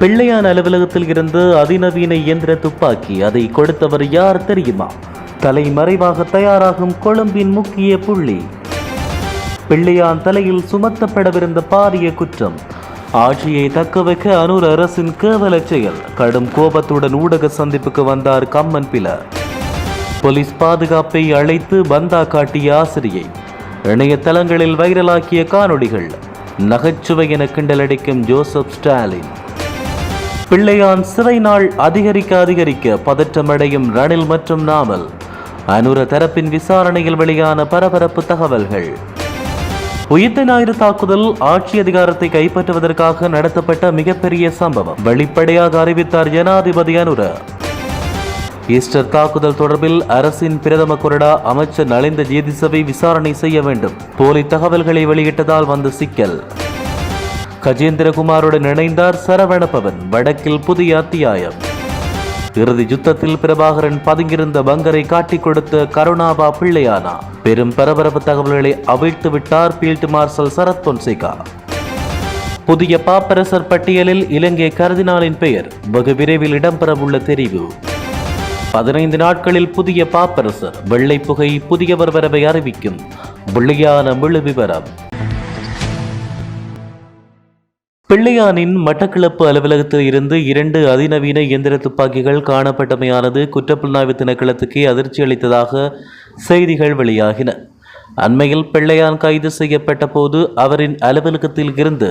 பிள்ளையான் அலுவலகத்தில் இருந்து அதிநவீன இயந்திர துப்பாக்கி அதை கொடுத்தவர் யார் தெரியுமா? தலைமறைவாக தயாராகும் கொழும்பின் முக்கிய புள்ளி. பிள்ளையான் தலையில் சுமத்தப்படவிருந்த பாரிய குற்றம். ஆட்சியை தக்கவைக்க அனூர் அரசின் கேவல செயல். கடும் கோபத்துடன் ஊடக சந்திப்புக்கு வந்தார் கம்மன் பிலர். போலீஸ் பாதுகாப்பை அழைத்து பந்தா காட்டிய ஆசிரியை. இணையதளங்களில் வைரலாக்கிய காணொளிகள். நகைச்சுவை என கிண்டலடிக்கும் ஜோசப் ஸ்டாலின். பிள்ளையான் சிறை நாள் அதிகரிக்க அதிகரிக்க பதற்றமடையும் ரணில் மற்றும் நாமல். அனுர தரப்பின் விசாரணையில் வெளியான பரபரப்பு தகவல்கள். உயிர்த்த ஞாயிறு தாக்குதல் ஆட்சி அதிகாரத்தை கைப்பற்றுவதற்காக நடத்தப்பட்ட மிகப்பெரிய சம்பவம் வெளிப்படையாக அறிவித்தார் ஜனாதிபதி அனுர. ஈஸ்டர் தாக்குதல் தொடர்பில் அரசின் பிரதம கொறடா அமைச்சர் நலிந்த ஜேதிசவை விசாரணை செய்ய வேண்டும். போலி தகவல்களை வெளியிட்டதால் வந்த சிக்கல். கஜேந்திரகுமாருடன் இணைந்தார் சரவணபவன் வடக்கில் புதிய அத்தியாயம். இறுதி யுத்தத்தில் பிரபாகரன் பதுங்கியிருந்த பங்கரை காட்டிக் கொடுத்த கருணாபா பிள்ளையானா. பெரும் பரபரப்பு தகவல்களை அவிழ்த்து விட்டார் ஃபீல்டு மார்ஷல் சரத் பொன்சேகா. புதிய பாப்பரசர் பட்டியலில் இலங்கை கருதினாலின் பெயர். வெகு விரைவில் இடம்பெறவுள்ள தெரிவு. பதினைந்து நாட்களில் புதிய பாப்பரசர். வெள்ளை புகை புதியவர் வரவை அறிவிக்கும். வெள்ளையான முழு விவரம். பிள்ளையானின் மட்டக்களப்பு அலுவலகத்தில் இருந்து இரண்டு அதிநவீன இயந்திர துப்பாக்கிகள் காணப்பட்டமையானது குற்றப்புலனாய்வு திணைக்களத்துக்கே அதிர்ச்சி அளித்ததாக செய்திகள் வெளியாகின. அண்மையில் பிள்ளையான் கைது செய்யப்பட்ட போது அவரின் அலுவலகத்தில் இருந்து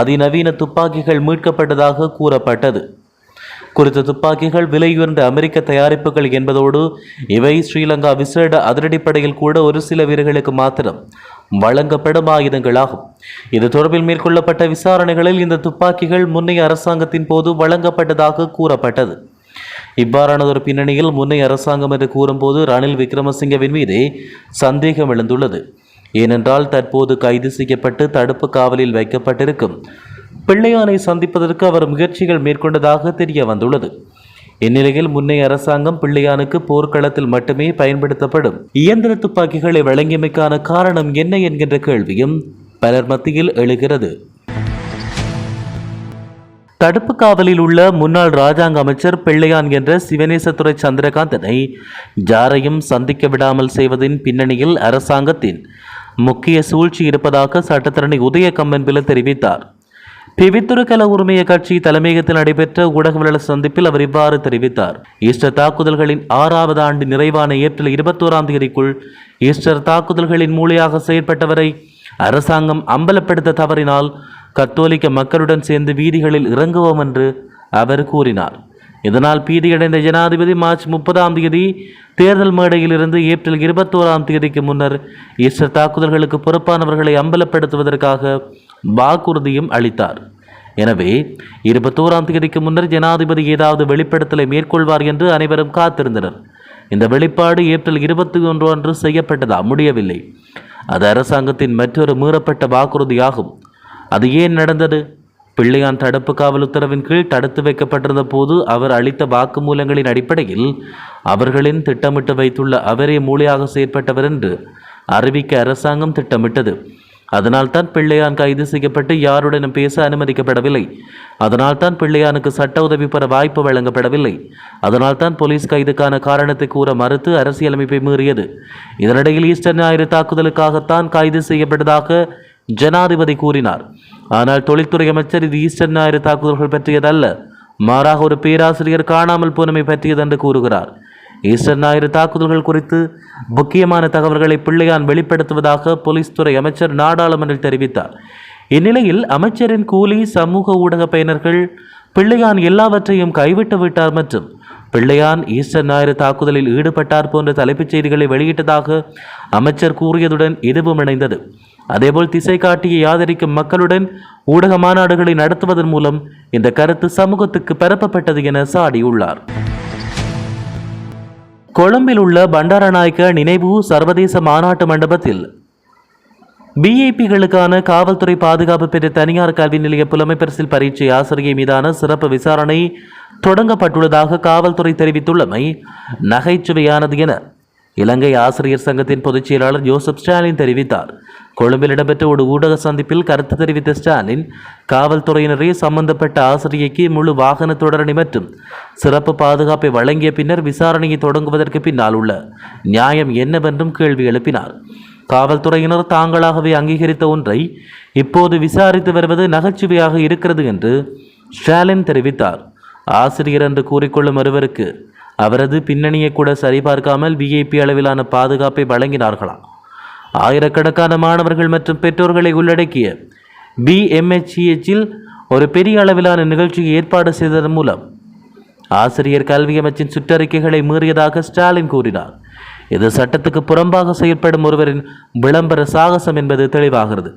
அதிநவீன துப்பாக்கிகள் மீட்கப்பட்டதாக கூறப்பட்டது. குறித்த துப்பாக்கிகள் விலையுயர்ந்த அமெரிக்க தயாரிப்புகள் என்பதோடு இவை ஸ்ரீலங்கா விசேட அதிரடிப்படையில் கூட ஒரு சில வீரர்களுக்கு மாத்திரம் வழங்கப்படும் ஆயுதங்களாகும். இது தொடர்பில் மேற்கொள்ளப்பட்ட விசாரணைகளில் இந்த துப்பாக்கிகள் முன்னைய அரசாங்கத்தின் போது வழங்கப்பட்டதாக கூறப்பட்டது. இவ்வாறானதொரு பின்னணியில் முன்னைய அரசாங்கம் என்று கூறும்போது ரணில் விக்ரமசிங்கவின் மீதே சந்தேகம் எழுந்துள்ளது. ஏனென்றால் தற்போது கைது செய்யப்பட்டு தடுப்பு காவலில் வைக்கப்பட்டிருக்கும் பிள்ளையானை சந்திப்பதற்கு அவர் முயற்சிகள் மேற்கொண்டதாக தெரிய வந்துள்ளது. இந்நிலையில் முன்னைய அரசாங்கம் பிள்ளையானுக்கு போர்க்களத்தில் மட்டுமே பயன்படுத்தப்படும் இயந்திர துப்பாக்கிகளை வழங்கியமைக்கான காரணம் என்ன என்கின்ற கேள்வியும் பலர் மத்தியில் எழுகிறது. தடுப்பு காவலில் உள்ள முன்னாள் ராஜாங்க அமைச்சர் பிள்ளையான் என்ற சிவனேசத்துறை சந்திரகாந்தனை ஜாரையும் சந்திக்க விடாமல் செய்வதின் பின்னணியில் அரசாங்கத்தின் முக்கிய சூழ்ச்சி இருப்பதாக சட்டத்தரணி உதய கம்மன்பில தெரிவித்தார். பிவித்துருக்கல உரிமைய கட்சி தலைமையகத்தில் நடைபெற்ற ஊடகவியலாளர் சந்திப்பில் அவர் இவ்வாறு தெரிவித்தார். ஈஸ்டர் தாக்குதல்களின் ஆறாவது ஆண்டு நிறைவான ஏப்ரல் இருபத்தோராம் தேதிக்குள் ஈஸ்டர் தாக்குதல்களின் மூலையாக செயற்பட்டவரை அரசாங்கம் அம்பலப்படுத்த தவறினால் கத்தோலிக்க மக்களுடன் சேர்ந்து வீதிகளில் இறங்குவோம் என்று அவர் கூறினார். இதனால் பீதியடைந்த ஜனாதிபதி மார்ச் முப்பதாம் தேதி தேர்தல் மேடையிலிருந்து ஏப்ரல் இருபத்தோராம் தேதிக்கு முன்னர் ஈஸ்டர் தாக்குதல்களுக்கு பொறுப்பானவர்களை அம்பலப்படுத்துவதற்காக வாக்குறுதியும் அளித்தார். எனவே இருபத்தோராம் தேதிக்கு முன்னர் ஜனாதிபதி ஏதாவது வெளிப்படுத்தலை மேற்கொள்வார் என்று அனைவரும் காத்திருந்தனர். இந்த வெளிப்பாடு ஏப்ரல் இருபத்தி ஒன்று அன்று செய்யப்பட்டதா முடியவில்லை. அது அரசாங்கத்தின் மற்றொரு மீறப்பட்ட வாக்குறுதியாகும். அது ஏன் நடந்தது? பிள்ளையான் தடுப்பு காவல் உத்தரவின் கீழ் தடுத்து வைக்கப்பட்டிருந்த போது அவர் அளித்த வாக்குமூலங்களின் அடிப்படையில் அவர்களின் திட்டமிட்டு வைத்துள்ள அவரே மூளையாக செயற்பட்டவர் என்று அறிவிக்க அரசாங்கம் திட்டமிட்டது. அதனால்தான் பிள்ளையான் கைது செய்யப்பட்டு யாருடனும் பேச அனுமதிக்கப்படவில்லை. அதனால்தான் பிள்ளையானுக்கு சட்ட உதவி பெற வாய்ப்பு வழங்கப்படவில்லை. அதனால்தான் போலீஸ் கைதுக்கான காரணத்தை கூற மறுத்து அரசியலமைப்பை மீறியது. இதனிடையில் ஈஸ்டர் ஞாயிறு தாக்குதலுக்காகத்தான் கைது செய்யப்பட்டதாக ஜனாதிபதி கூறினார். ஆனால் தொழில்துறை அமைச்சர் இது ஈஸ்டர் ஞாயிறு தாக்குதல்கள் பற்றியதல்ல. மாறாக ஒரு பேராசிரியர் காணாமல் போனமை பற்றியது என்று கூறுகிறார். ஈஸ்டர் ஞாயிறு தாக்குதல்கள் குறித்து முக்கியமான தகவல்களை பிள்ளையான் வெளிப்படுத்துவதாக போலீஸ் துறை அமைச்சர் நாடாளுமன்றில் தெரிவித்தார். இந்நிலையில் அமைச்சரின் கூலி சமூக ஊடக பயனர்கள் பிள்ளையான் எல்லாவற்றையும் கைவிட்டு விட்டார் மற்றும் பிள்ளையான் ஈஸ்டர் ஞாயிறு தாக்குதலில் ஈடுபட்டார் போன்ற தலைப்புச் செய்திகளை வெளியிட்டதாக அமைச்சர் கூறியதுடன் இதுவும் இணைந்தது. அதேபோல் திசை காட்டியை ஆதரிக்கும் மக்களுடன் ஊடக மாநாடுகளை நடத்துவதன் மூலம் இந்த கருத்து சமூகத்துக்கு பரப்பப்பட்டது என சாடியுள்ளார். கொழும்பில் உள்ள பண்டாரநாயக்க நினைவு சர்வதேச மாநாட்டு மண்டபத்தில் பிஐபிகளுக்கான காவல்துறை பாதுகாப்பு பெற்ற தனியார் கல்வி நிலைய புலமை பரிசில் பரீட்சை ஆசிரியை மீதான சிறப்பு விசாரணை தொடங்கப்பட்டுள்ளதாக காவல்துறை தெரிவித்துள்ளமை நகைச்சுவையானது என இலங்கை ஆசிரியர் சங்கத்தின் பொதுச் செயலாளர் ஜோசப் ஸ்டாலின் தெரிவித்தார். கொழும்பில் இடம்பெற்ற ஒரு ஊடக சந்திப்பில் கருத்து தெரிவித்த ஸ்டாலின் காவல்துறையினரே சம்பந்தப்பட்ட ஆசிரியைக்கு முழு வாகன தொடரணி மற்றும் சிறப்பு பாதுகாப்பை வழங்கிய பின்னர் விசாரணையை தொடங்குவதற்கு பின்னால் உள்ள நியாயம் என்னவென்றும் கேள்வி எழுப்பினார். காவல்துறையினர் தாங்களாகவே அங்கீகரித்த ஒன்றை இப்போது விசாரித்து வருவது நகைச்சுவையாக இருக்கிறது என்று ஸ்டாலின் தெரிவித்தார். ஆசிரியர் என்று கூறிக்கொள்ளும் ஒருவருக்கு அவரது பின்னணியை கூட சரிபார்க்காமல் விஐபி அளவிலான பாதுகாப்பை வழங்கினார்களா? ஆயிரக்கணக்கான மாணவர்கள் மற்றும் பெற்றோர்களை உள்ளடக்கிய பிஎம்ஹெச்இஎச்சில் ஒரு பெரிய அளவிலான நிகழ்ச்சியை ஏற்பாடு செய்ததன் மூலம் ஆசிரியர் கல்வி அமைச்சின் சுற்றறிக்கைகளை மீறியதாக ஸ்டாலின் கூறினார். இது சட்டத்துக்கு புறம்பாக செயல்படும் ஒருவரின் விளம்பர சாகசம் என்பது தெளிவாகிறது.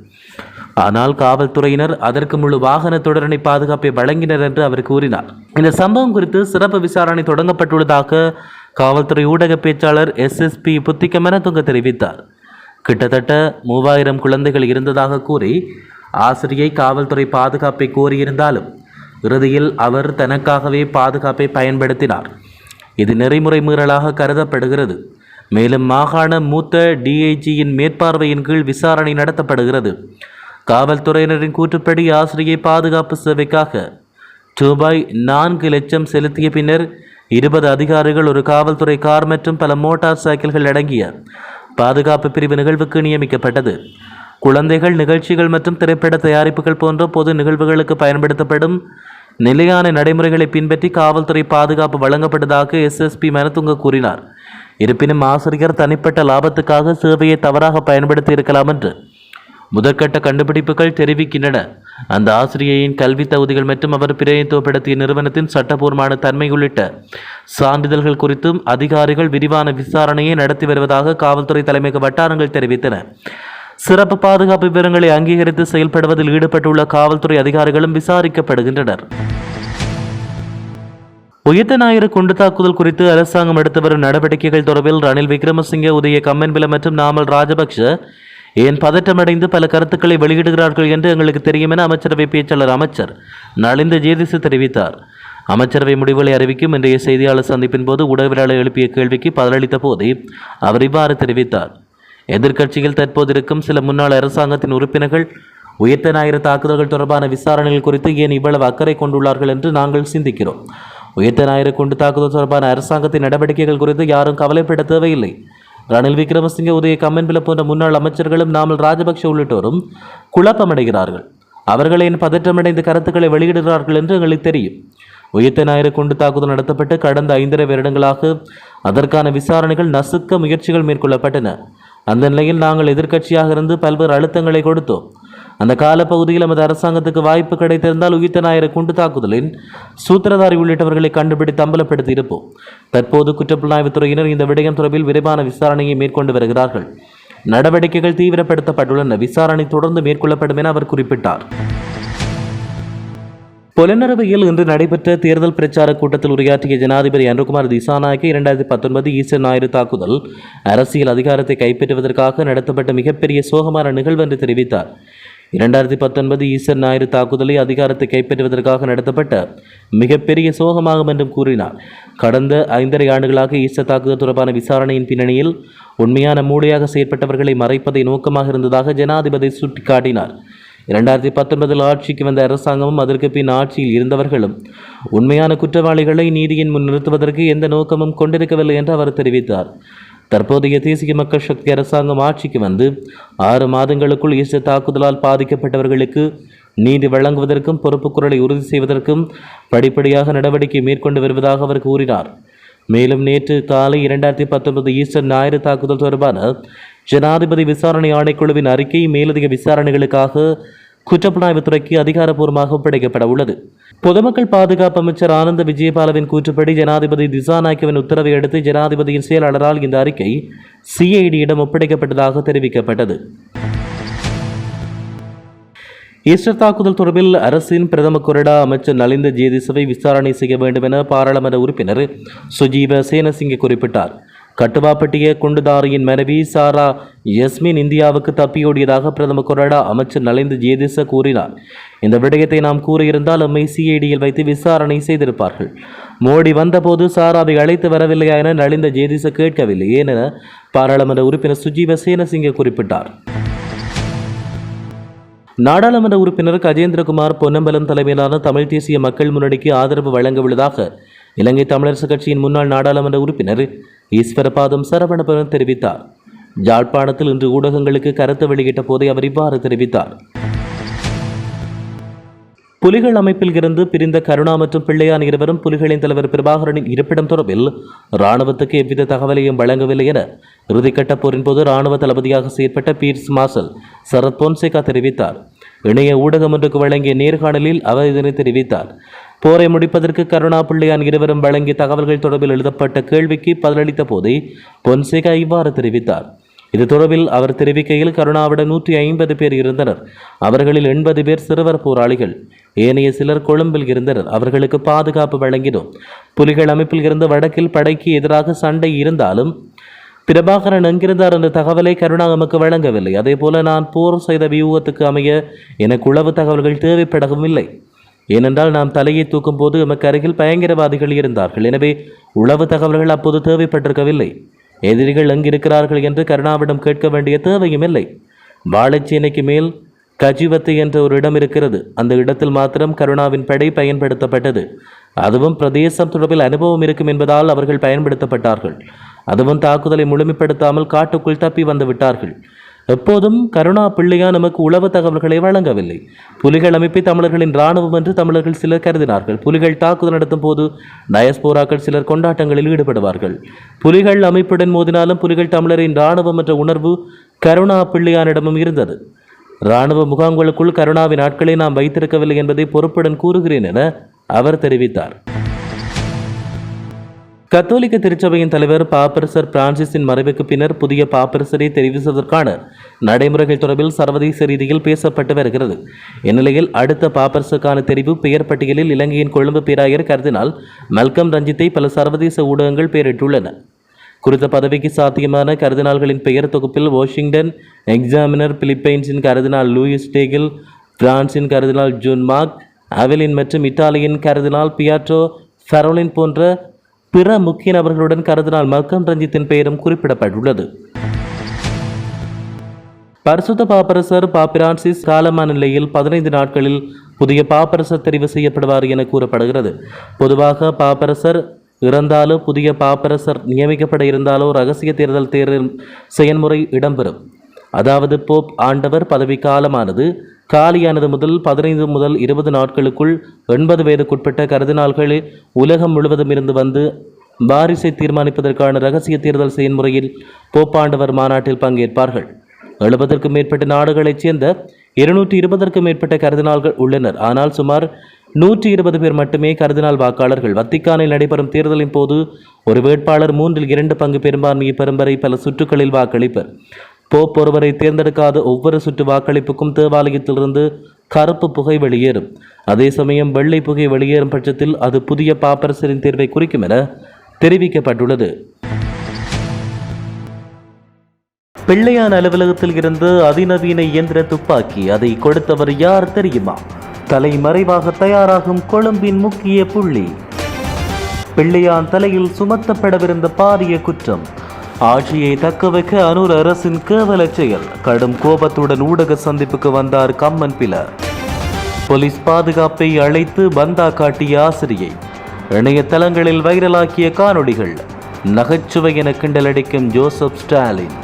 ஆனால் காவல்துறையினர் அதற்கு முழு வாகன தொடரணி பாதுகாப்பை வழங்கினர் என்று அவர் கூறினார். இந்த சம்பவம் குறித்து சிறப்பு விசாரணை தொடங்கப்பட்டுள்ளதாக காவல்துறை ஊடக பேச்சாளர் எஸ்எஸ்பி புத்திகமெனதுங்க தெரிவித்தார். கிட்டத்தட்ட மூவாயிரம் குழந்தைகள் இருந்ததாக கூறி ஆசிரியை காவல்துறை பாதுகாப்பை கோரியிருந்தாலும் இறுதியில் அவர் தனக்காகவே பாதுகாப்பை பயன்படுத்தினார். இது நெறிமுறை மீறலாக கருதப்படுகிறது. மேலும் மாகாண மூத்த டிஐஜியின் மேற்பார்வையின் கீழ் விசாரணை நடத்தப்படுகிறது. காவல்துறையினரின் கூற்றுப்படி ஆசிரியை பாதுகாப்பு சேவைக்காக ரூபாய் நான்கு லட்சம் செலுத்திய பின்னர் இருபது அதிகாரிகள் ஒரு காவல்துறை கார் மற்றும் பல மோட்டார் சைக்கிள்கள் அடங்கிய பாதுகாப்பு பிரிவு நிகழ்வுக்கு நியமிக்கப்பட்டது. குழந்தைகள் நிகழ்ச்சிகள் மற்றும் திரைப்பட தயாரிப்புகள் போன்ற பொது நிகழ்வுகளுக்கு பயன்படுத்தப்படும் நிலையான நடைமுறைகளை பின்பற்றி காவல்துறை பாதுகாப்பு வழங்கப்பட்டதாக எஸ்எஸ்பி மனதுங்க கூறினார். இருப்பினும் ஆசிரியர் தனிப்பட்ட லாபத்துக்காக சேவையை தவறாக பயன்படுத்தி இருக்கலாம் என்று முதற்கட்ட கண்டுபிடிப்புகள் தெரிவிக்கின்றன. அந்த ஆசிரியையின் கல்வி தகுதிகள் மற்றும் அவர் பிரதிநிதித்துவப்படுத்திய நிறுவனத்தின் சட்டபூர்வமான தன்மை உள்ளிட்ட சான்றிதழ்கள் குறித்தும் அதிகாரிகள் விரிவான விசாரணையை நடத்தி வருவதாக காவல்துறை தலைமைக்கு வட்டாரங்கள் தெரிவித்தன. சிறப்பு பாதுகாப்பு விவரங்களை அங்கீகரித்து செயல்படுவதில் ஈடுபட்டுள்ள காவல்துறை அதிகாரிகளும் விசாரிக்கப்படுகின்றனர். உயிர்த்த ஞாயிறு குண்டு தாக்குதல் குறித்து அரசாங்கம் எடுத்து வரும் நடவடிக்கைகள் தொடர்பில் ரணில் விக்ரமசிங்கே உதய கம்மன்பில மற்றும் நாமல் ராஜபக்ஷ ஏன் பதற்றமடைந்து பல கருத்துக்களை வெளியிடுகிறார்கள் என்று எங்களுக்கு தெரியும் என அமைச்சரவை பேச்சாளர் அமைச்சர் நலிந்த ஜேதிசு தெரிவித்தார். அமைச்சரவை முடிவுகளை அறிவிக்கும் இன்றைய செய்தியாளர் சந்திப்பின் போது ஊடகவியலாளர் எழுப்பிய கேள்விக்கு பதிலளித்த போதே அவர் இவ்வாறு தெரிவித்தார். எதிர்க்கட்சியில் தற்போது இருக்கும் சில முன்னாள் அரசாங்கத்தின் உறுப்பினர்கள் உயிர்த்த ஞாயிறு தாக்குதல்கள் தொடர்பான விசாரணைகள் குறித்து ஏன் இவ்வளவு அக்கறை கொண்டுள்ளார்கள் என்று நாங்கள் சிந்திக்கிறோம். உயிர்த்த ஞாயிறு குண்டு தாக்குதல் தொடர்பான அரசாங்கத்தின் நடவடிக்கைகள் குறித்து யாரும் கவலைப்பட தேவையில்லை. ரணில் விக்ரமசிங்க உதய கம்மன்பில போன்ற முன்னாள் அமைச்சர்களும் நாமல் ராஜபக்ஷ உள்ளிட்டோரும் குழப்பமடைகிறார்கள். அவர்கள் ஏன் பதற்றமடைந்த கருத்துக்களை வெளியிடுகிறார்கள் என்று எங்களுக்கு தெரியும். உயிர்த்த ஞாயிறு குண்டு தாக்குதல் நடத்தப்பட்டு கடந்த ஐந்தரை வருடங்களாக அதற்கான விசாரணைகள் நசுக்க முயற்சிகள் மேற்கொள்ளப்பட்டன. அந்த நிலையில் நாங்கள் எதிர்க்கட்சியாக இருந்து பல்வேறு அழுத்தங்களை கொடுத்தோம். அந்த காலப்பகுதியில் நமது அரசாங்கத்துக்கு வாய்ப்பு கிடைத்திருந்தால் உயிர்த்த நாயரை குண்டு தாக்குதலின் சூத்திரதாரி உள்ளிட்டவர்களை கண்டுபிடித்து அம்பலப்படுத்தி இருப்போம். தற்போது குற்றப்புலனாய்வுத் துறையினர் இந்த விடயம் தொடர்பில் விரைவான விசாரணையை மேற்கொண்டு வருகிறார்கள். நடவடிக்கைகள் தீவிரப்படுத்தப்பட்டுள்ளன. விசாரணை தொடர்ந்து மேற்கொள்ளப்படும் என அவர் குறிப்பிட்டார். பொலனரவையில் இன்று நடைபெற்ற தேர்தல் பிரச்சார கூட்டத்தில் உரையாற்றிய ஜனாதிபதி அனுகுமார் திசாநாயக்க இரண்டாயிரத்தி பத்தொன்பது ஈஸ்டர் ஞாயிறு தாக்குதல் அரசியல் அதிகாரத்தை கைப்பற்றுவதற்காக நடத்தப்பட்ட மிகப்பெரிய சோகமான நிகழ்வு என்று தெரிவித்தார். இரண்டாயிரத்தி பத்தொன்பது ஈஸ்டர் ஞாயிறு தாக்குதலை அதிகாரத்தை கைப்பற்றுவதற்காக நடத்தப்பட்ட மிகப்பெரிய சோகமாகும் என்றும் கூறினார். கடந்த ஐந்தரை ஆண்டுகளாக ஈஸ்டர் தாக்குதல் தொடர்பான விசாரணையின் பின்னணியில் உண்மையான மூளையாக செயற்பட்டவர்களை மறைப்பதை நோக்கமாக இருந்ததாக ஜனாதிபதி சுட்டிக்காட்டினார். இரண்டாயிரத்தி பத்தொன்பதில் ஆட்சிக்கு வந்த அரசாங்கமும் அதற்கு பின் ஆட்சியில் இருந்தவர்களும் உண்மையான குற்றவாளிகளை நீதியின் முன் நிறுத்துவதற்கு எந்த நோக்கமும் கொண்டிருக்கவில்லை என்று அவர் தெரிவித்தார். தற்போதைய தேசிய மக்கள் சக்தி அரசாங்கம் ஆட்சிக்கு வந்து ஆறு மாதங்களுக்குள் ஈஸ்டர் தாக்குதலால் பாதிக்கப்பட்டவர்களுக்கு நீதி வழங்குவதற்கும் பொறுப்பு குரலை உறுதி செய்வதற்கும் படிப்படியாக நடவடிக்கை மேற்கொண்டு வருவதாக அவர் கூறினார். மேலும் நேற்று காலை இரண்டாயிரத்தி பத்தொன்பது ஈஸ்டர் ஞாயிறு தாக்குதல் தொடர்பான ஜனாதிபதி விசாரணை ஆணைக்குழுவின் அறிக்கை மேலதிக விசாரணைகளுக்காக குற்றப்புலனாய்வுத்துறைக்கு அதிகாரப்பூர்வமாக ஒப்படைக்கப்பட உள்ளது பொதுமக்கள் பாதுகாப்பு அமைச்சர் ஆனந்த விஜயபாலவின் கூற்றுப்படி ஜனாதிபதி திசாநாயக்கவின் உத்தரவை அடுத்து ஜனாதிபதியின் செயலாளரால் இந்த அறிக்கை சிஐடியிடம் ஒப்படைக்கப்பட்டதாக தெரிவிக்கப்பட்டது. ஈஸ்டர் தாக்குதல் தொடர்பில் அரசின் பிரதம கொறடா அமைச்சர் நலிந்த ஜேதிசவை விசாரணை செய்ய வேண்டும் என பாராளுமன்ற உறுப்பினர் சுஜீவ சேனசிங்க குறிப்பிட்டார். கட்டுவாப்பட்டிய குண்டுதாரியின் மனைவி சாரா யஸ்மின் இந்தியாவுக்கு தப்பியோடியதாக பிரதமர் கொரடா அமைச்சர் நலிந்து ஜேதிச கூறினார். இந்த விடயத்தை நாம் கூறியிருந்தால் நம்மை சிஐடியில் வைத்து விசாரணை செய்திருப்பார்கள். மோடி வந்தபோது சாராவை அழைத்து வரவில்லையா என நலிந்த ஜேதிச கேட்கவில்லை. ஏனென பாராளுமன்ற உறுப்பினர் சுஜீவ சேனசிங்க குறிப்பிட்டார். நாடாளுமன்ற உறுப்பினர் கஜேந்திரகுமார் பொன்னம்பலம் தலைமையிலான தமிழ் தேசிய மக்கள் முன்னணிக்கு ஆதரவு வழங்கவுள்ளதாக இலங்கை தமிழரசு கட்சியின் முன்னாள் நாடாளுமன்ற உறுப்பினர் ஈஸ்வரபாதம் சரவணபவன் தெரிவித்தார். யாழ்ப்பாணத்தில் இன்று ஊடகங்களுக்கு கருத்து வெளியிட்ட போதே அவர் இவ்வாறு தெரிவித்தார். புலிகள் அமைப்பில் இருந்து பிரிந்த கருணா மற்றும் பிள்ளையான் இருவரும் புலிகளின் தலைவர் பிரபாகரனின் இருப்பிடம் தொடர்பில் இராணுவத்துக்கு எவ்வித தகவலையும் வழங்கவில்லை என இறுதிக்கட்ட போரின் போது இராணுவ தளபதியாக செயற்பட்ட பீர்ஸ் மார்ஷல் சரத் பொன்சேகா தெரிவித்தார். இணைய ஊடகம் ஒன்றுக்கு வழங்கிய நேர்காணலில் அவர் இதனை தெரிவித்தார். போரை முடிப்பதற்கு கருணா பிள்ளையான் இருவரும் வழங்கிய தகவல்கள் தொடர்பில் எழுதப்பட்ட கேள்விக்கு பதிலளித்த போதே பொன்சேகா இவ்வாறு தெரிவித்தார். இது தொடர்பில் அவர் தெரிவிக்கையில் கருணாவிடம் நூற்றி ஐம்பது பேர் இருந்தனர். அவர்களில் எண்பது பேர் சிறுவர் போராளிகள். ஏனைய சிலர் கொழும்பில் இருந்தனர். அவர்களுக்கு பாதுகாப்பு வழங்கினோம். புலிகள் அமைப்பில் இருந்து வடக்கில் படைக்கு எதிராக சண்டை இருந்தாலும் பிரபாகரன் எங்கிருந்தார் என்ற தகவலை கருணா நமக்கு வழங்கவில்லை. அதேபோல நான் போர் செய்த வியூகத்துக்கு அமைய எனக்கு உளவு தகவல்கள் தேவைப்படவும் இல்லை. ஏனென்றால் நாம் தலையை தூக்கும் போது எமக்கு அருகில் பயங்கரவாதிகள் இருந்தார்கள். எனவே உளவு தகவல்கள் அப்போது தேவைப்பட்டிருக்கவில்லை. எதிரிகள் எங்கிருக்கிறார்கள் என்று கருணாவிடம் கேட்க வேண்டிய தேவையும் இல்லை. வாழைச்சேனைக்கு மேல் கஜிவத்து என்ற ஒரு இடம் இருக்கிறது. அந்த இடத்தில் மாத்திரம் கருணாவின் படை பயன்படுத்தப்பட்டது. அதுவும் பிரதேசம் தொடர்பில் அனுபவம் இருக்கும் என்பதால் அவர்கள் பயன்படுத்தப்பட்டார்கள். அதுவும் தாக்குதலை முழுமைப்படுத்தாமல் காட்டுக்குள் தப்பி வந்து விட்டார்கள். எப்போதும் கருணா பிள்ளையா நமக்கு உளவு தகவல்களை வழங்கவில்லை. புலிகள் அமைப்பை தமிழர்களின் இராணுவம் என்று தமிழர்கள் சிலர் கருதினார்கள். புலிகள் தாக்குதல் நடத்தும் போது டயஸ்போராக்கள் சிலர் கொண்டாட்டங்களில் ஈடுபடுவார்கள். புலிகள் அமைப்புடன் மோதினாலும் புலிகள் தமிழரின் இராணுவம் என்ற உணர்வு கருணா பிள்ளையானிடமும் இருந்தது. இராணுவ முகாம்களுக்குள் கருணாவின் ஆட்களை நாம் வைத்திருக்கவில்லை என்பதை பொறுப்புடன் கூறுகிறேன் என அவர் தெரிவித்தார். கத்தோலிக்க திருச்சபையின் தலைவர் பாப்பரசர் பிரான்சிஸின் மறைவுக்கு பின்னர் புதிய பாப்பரசரை தெரிவித்ததற்கான நடைமுறைகள் தொடர்பில் சர்வதேச ரீதியில் பேசப்பட்டு வருகிறது. இந்நிலையில் அடுத்த பாப்பரசுக்கான தெரிவு பெயர் பட்டியலில் இலங்கையின் கொழும்பு பேராயர் கருதினால் மல்கம் ரஞ்சித்தை பல சர்வதேச ஊடகங்கள் பெயரிட்டுள்ளன. குறித்த பதவிக்கு சாத்தியமான கருதினால்களின் பெயர் தொகுப்பில் வாஷிங்டன் எக்ஸாமினர் பிலிப்பைன்ஸின் கருதினால் லூயிஸ் டேகில் பிரான்சின் கருதினால் ஜூன் மார்க் அவெலின் மற்றும் இத்தாலியின் கருதினால் பியாட்ரோ ஃபெரோலின் போன்ற பிற முக்கிய நபர்களுடன் கருதினால் மல்கம் ரஞ்சித்தின் பெயரும் குறிப்பிடப்பட்டுள்ளது. பரிசுத்த பாப்பரசர் பாப்பிரான்சிஸ் காலமான நிலையில் பதினைந்து நாட்களில் புதிய பாப்பரசர் தெரிவு செய்யப்படுவார் என கூறப்படுகிறது. பொதுவாக பாப்பரசர் இறந்தாலோ புதிய பாப்பரசர் நியமிக்கப்பட இருந்தாலோ ரகசிய தேர்தல் தேர்தல் செயல்முறை இடம்பெறும். அதாவது போப் ஆண்டவர் பதவி காலமானது காலியானது முதல் பதினைந்து முதல் இருபது நாட்களுக்குள் எண்பது வயதுக்குட்பட்ட கருதினால்களே உலகம் முழுவதும் இருந்து வந்து வாரிசை தீர்மானிப்பதற்கான ரகசிய தேர்தல் செயல்முறையில் போப்பாண்டவர் மாநாட்டில் பங்கேற்பார்கள். எழுபதற்கும் மேற்பட்ட நாடுகளைச் சேர்ந்த இருநூற்றி இருபதற்கும் மேற்பட்ட கருதினால்கள் உள்ளனர். ஆனால் சுமார் நூற்றி இருபது பேர் மட்டுமே கருதினால் வாக்காளர்கள். வத்திக்கானில் நடைபெறும் தேர்தலின் போது ஒரு வேட்பாளர் மூன்றில் இரண்டு பங்கு பெரும்பான்மையை பெறும் வரை பல சுற்றுகளில் வாக்களிப்பர். போப் ஒருவரை தேர்ந்தெடுக்காத ஒவ்வொரு சுற்று வாக்களிப்புக்கும் தேவாலயத்திலிருந்து கருப்பு புகை வெளியேறும். அதே சமயம் வெள்ளை புகை வெளியேறும் பட்சத்தில் அது புதிய பாப்பரசரின் தேர்வை குறிக்கும் என தெரிவிக்கப்பட்டுள்ளது. பிள்ளையான் அலுவலகத்தில் இருந்து அதிநவீன இயந்திர துப்பாக்கி அதை கொடுத்தவர் யார் தெரியுமா? தலைமறைவாக தயாராகும் கொழும்பின் முக்கிய புள்ளி. பிள்ளையான் தலையில் சுமத்தப்படவிருந்த பாரிய குற்றம். ஆட்சியை தக்க வைக்க அனூர் அரசின் கேவல செயல். கடும் கோபத்துடன் ஊடக சந்திப்புக்கு வந்தார் கம்மன் பில போலீஸ் பாதுகாப்பை அழைத்து பந்தா காட்டிய ஆசிரியை. இணையதளங்களில் வைரலாக்கிய காணொளிகள். நகைச்சுவை என கிண்டலடிக்கும் ஜோசப் ஸ்டாலின்.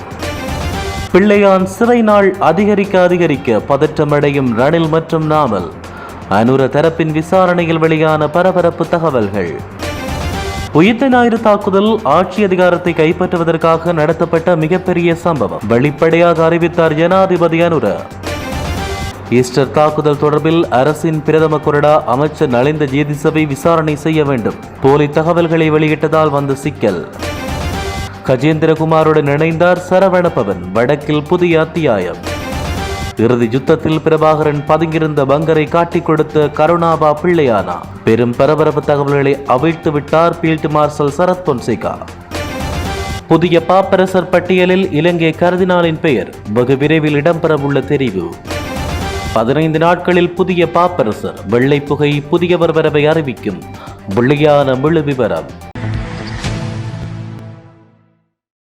பிள்ளையான் சிறை நாள் அதிகரிக்க அதிகரிக்க பதற்றமடையும் ரணில் மற்றும் நாமல். அனுர தரப்பின் விசாரணையில் வெளியான பரபரப்பு தகவல்கள். உயிர்த்த ஞாயிறு தாக்குதல் ஆட்சி அதிகாரத்தை கைப்பற்றுவதற்காக நடத்தப்பட்ட மிகப்பெரிய சம்பவம். வெளிப்படையாக அறிவித்தார் ஜனாதிபதி அனுர. ஈஸ்டர் தாக்குதல் தொடர்பில் அரசின் பிரதம கொறடா அமைச்சர் நலிந்த ஜேதிசபை விசாரணை செய்ய வேண்டும். போலி தகவல்களை வெளியிட்டதால் வந்த சிக்கல். கஜேந்திரகுமாருடன் இணைந்தார் சரவணபவன் வடக்கில் புதிய அத்தியாயம். இறுதி யுத்தத்தில் பிரபாகரன் பதுங்கியிருந்த பங்கரை காட்டிக் கொடுத்த கருணாபா பிள்ளையானா. பெரும் பரபரப்பு தகவல்களை அவிழ்த்து விட்டார் பீல்ட் மார்ஷல் சரத் பொன்சேகா. புதிய பாப்பரசர் பட்டியலில் இலங்கை கர்தினாலின் பெயர் வெகு விரைவில் இடம்பெறவுள்ள தெரிவு. பதினைந்து நாட்களில் புதிய பாப்பரசர் வெள்ளை புகை புதியவர் வரவை அறிவிக்கும் புள்ளியான முழு விவரம்.